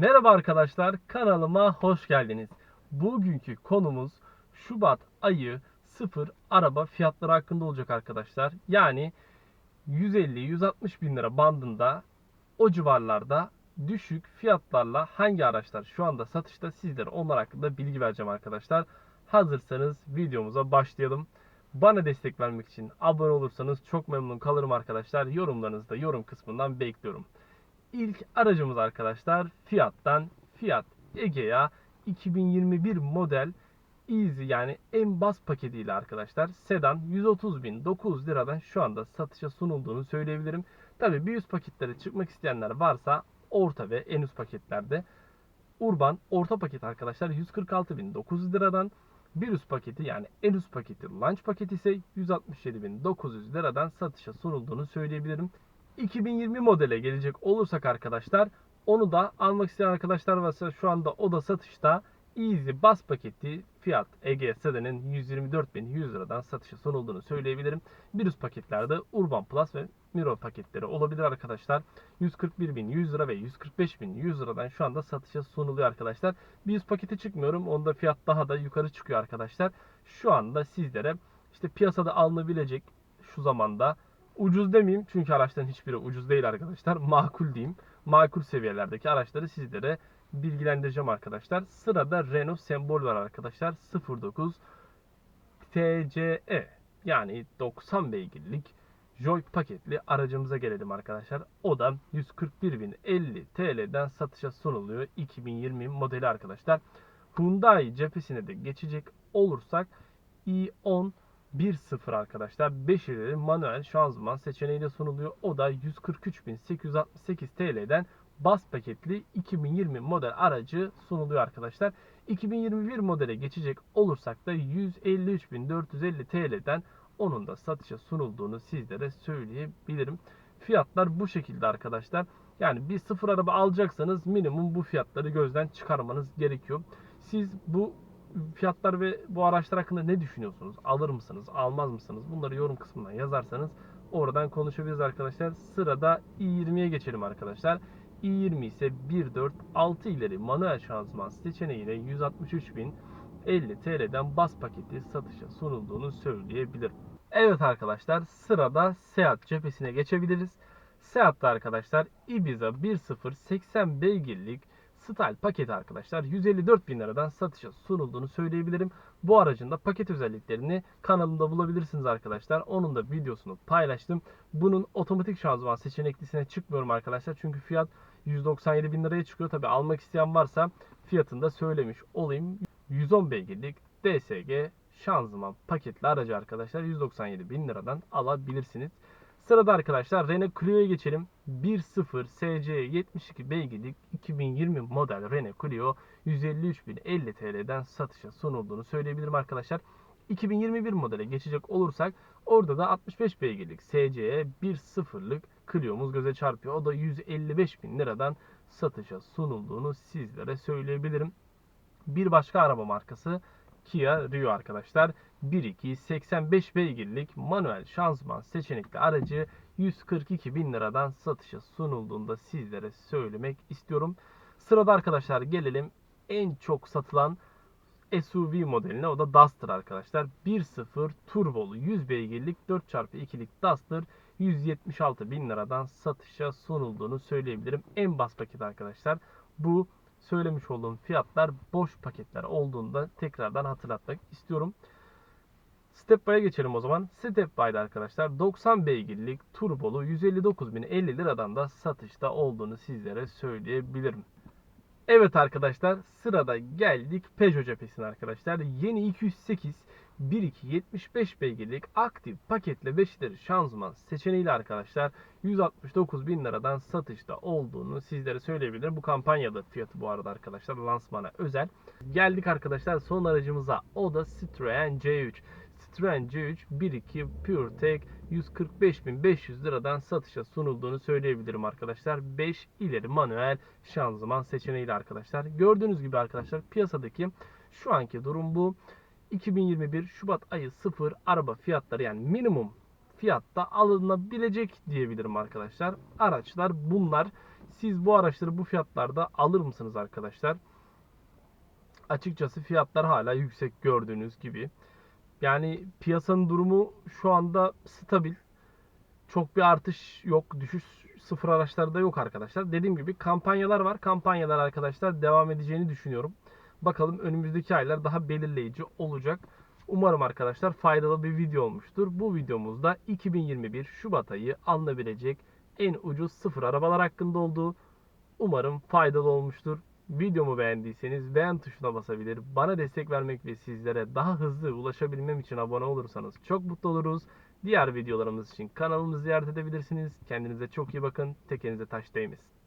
Merhaba arkadaşlar, kanalıma hoş geldiniz. Bugünkü konumuz Şubat ayı sıfır araba fiyatları hakkında olacak arkadaşlar. Yani 150-160 bin lira bandında o civarlarda düşük fiyatlarla hangi araçlar şu anda satışta sizlere onlar hakkında bilgi vereceğim arkadaşlar. Hazırsanız videomuza başlayalım. Bana destek vermek için abone olursanız çok memnun kalırım arkadaşlar. Yorumlarınızı da yorum kısmından bekliyorum. İlk aracımız arkadaşlar Fiat'tan Fiat Egea 2021 model Easy yani en bas paketiyle arkadaşlar sedan 130.900 liradan şu anda satışa sunulduğunu söyleyebilirim. Tabi bir üst paketlere çıkmak isteyenler varsa orta ve en üst paketlerde Urban orta paket arkadaşlar 146.900 liradan bir üst paketi yani en üst paketi launch paketi ise 167.900 liradan satışa sunulduğunu söyleyebilirim. 2020 modele gelecek olursak arkadaşlar onu da almak isteyen arkadaşlar varsa şu anda o da satışta Easy Bas paketi fiyat Ege Sedan'ın 124.100 liradan satışa sunulduğunu söyleyebilirim. Bir üst paketlerde Urban Plus ve Miro paketleri olabilir arkadaşlar. 141.100 lira ve 145.100 liradan şu anda satışa sunuluyor arkadaşlar. Bir üst paketi çıkmıyorum. Onda fiyat daha da yukarı çıkıyor arkadaşlar. Şu anda sizlere işte piyasada alınabilecek şu zamanda ucuz demeyeyim çünkü araçların hiçbiri ucuz değil arkadaşlar. Makul diyeyim. Makul seviyelerdeki araçları sizlere bilgilendireceğim arkadaşlar. Sırada Renault Sembol var arkadaşlar. 09 TCE yani 90 beygirlik Joy paketli aracımıza gelelim arkadaşlar. O da 141.050 TL'den satışa sunuluyor. 2020 modeli arkadaşlar. Hyundai cephesine de geçecek olursak i10 1.0 arkadaşlar. 5 ileri manuel şanzıman seçeneğiyle sunuluyor. O da 143.868 TL'den bas paketli 2020 model aracı sunuluyor arkadaşlar. 2021 modele geçecek olursak da 153.450 TL'den onun da satışa sunulduğunu sizlere söyleyebilirim. Fiyatlar bu şekilde arkadaşlar. Yani bir sıfır araba alacaksanız minimum bu fiyatları gözden çıkarmanız gerekiyor. Siz bu fiyatlar ve bu araçlar hakkında ne düşünüyorsunuz? Alır mısınız? Almaz mısınız? Bunları yorum kısmından yazarsanız oradan konuşabiliriz arkadaşlar. Sırada i20'ye geçelim arkadaşlar. i20 ise 1.4 6 ileri manuel şanzıman seçeneğiyle 163.050 TL'den bas paketi satışa sunulduğunu söyleyebilirim. Evet arkadaşlar sırada Seat cephesine geçebiliriz. Seat'ta arkadaşlar Ibiza 1.0 80 beygirlik Style paketi arkadaşlar 154 bin liradan satışa sunulduğunu söyleyebilirim. Bu aracın da paket özelliklerini kanalımda bulabilirsiniz arkadaşlar. Onun da videosunu paylaştım. Bunun otomatik şanzıman seçeneklisine çıkmıyorum arkadaşlar. Çünkü fiyat 197 bin liraya çıkıyor. Tabi almak isteyen varsa fiyatını da söylemiş olayım. 110 beygirlik DSG şanzıman paketli aracı arkadaşlar 197 bin liradan alabilirsiniz. Sırada arkadaşlar Renault Clio'ya geçelim. 1.0 SC 72 beygirlik 2020 model Renault Clio 153.050 TL'den satışa sunulduğunu söyleyebilirim arkadaşlar. 2021 modele geçecek olursak orada da 65 beygirlik SC'ye 1.0'lık Clio'muz göze çarpıyor. O da 155 bin liradan satışa sunulduğunu sizlere söyleyebilirim. Bir başka araba markası Kia Rio arkadaşlar. 1.2 85 beygirlik manuel şanzıman seçenekli aracı 142 bin liradan satışa sunulduğunda sizlere söylemek istiyorum. Sırada arkadaşlar gelelim en çok satılan SUV modeline o da Duster arkadaşlar. 1.0 turbolu 100 beygirlik 4x2'lik Duster 176 bin liradan satışa sunulduğunu söyleyebilirim. En bas paket arkadaşlar. Bu söylemiş olduğum fiyatlar boş paketler olduğunda tekrardan hatırlatmak istiyorum. Step by'a geçelim o zaman. Step by'da arkadaşlar 90 beygirlik turbolu 159.050 liradan da satışta olduğunu sizlere söyleyebilirim. Evet arkadaşlar sırada geldik Peugeot cephesine arkadaşlar. Yeni 208 1.2 75 beygirlik aktif paketle 5 ileri şanzıman seçeneğiyle arkadaşlar 169 bin liradan satışta olduğunu sizlere söyleyebilirim. Bu kampanyalı fiyatı bu arada arkadaşlar lansmana özel. Geldik arkadaşlar son aracımıza o da Citroen C3. Citroen C3 1.2 PureTech 145.500 liradan satışa sunulduğunu söyleyebilirim arkadaşlar. 5 ileri manuel şanzıman seçeneğiyle arkadaşlar. Gördüğünüz gibi arkadaşlar piyasadaki şu anki durum bu. 2021 Şubat ayı 0 araba fiyatları yani minimum fiyatta alınabilecek diyebilirim arkadaşlar. Araçlar bunlar. Siz bu araçları bu fiyatlarda alır mısınız arkadaşlar? Açıkçası fiyatlar hala yüksek gördüğünüz gibi. Yani piyasanın durumu şu anda stabil. Çok bir artış yok. Düşüş sıfır araçlarda yok arkadaşlar. Dediğim gibi kampanyalar var. Kampanyalar arkadaşlar devam edeceğini düşünüyorum. Bakalım önümüzdeki aylar daha belirleyici olacak. Umarım arkadaşlar faydalı bir video olmuştur. Bu videomuzda 2021 Şubat ayı alınabilecek en ucuz sıfır arabalar hakkında olduğu umarım faydalı olmuştur. Videomu beğendiyseniz beğen tuşuna basabilir. Bana destek vermek ve sizlere daha hızlı ulaşabilmem için abone olursanız çok mutlu oluruz. Diğer videolarımız için kanalımızı ziyaret edebilirsiniz. Kendinize çok iyi bakın. Tekenize taş değmesin.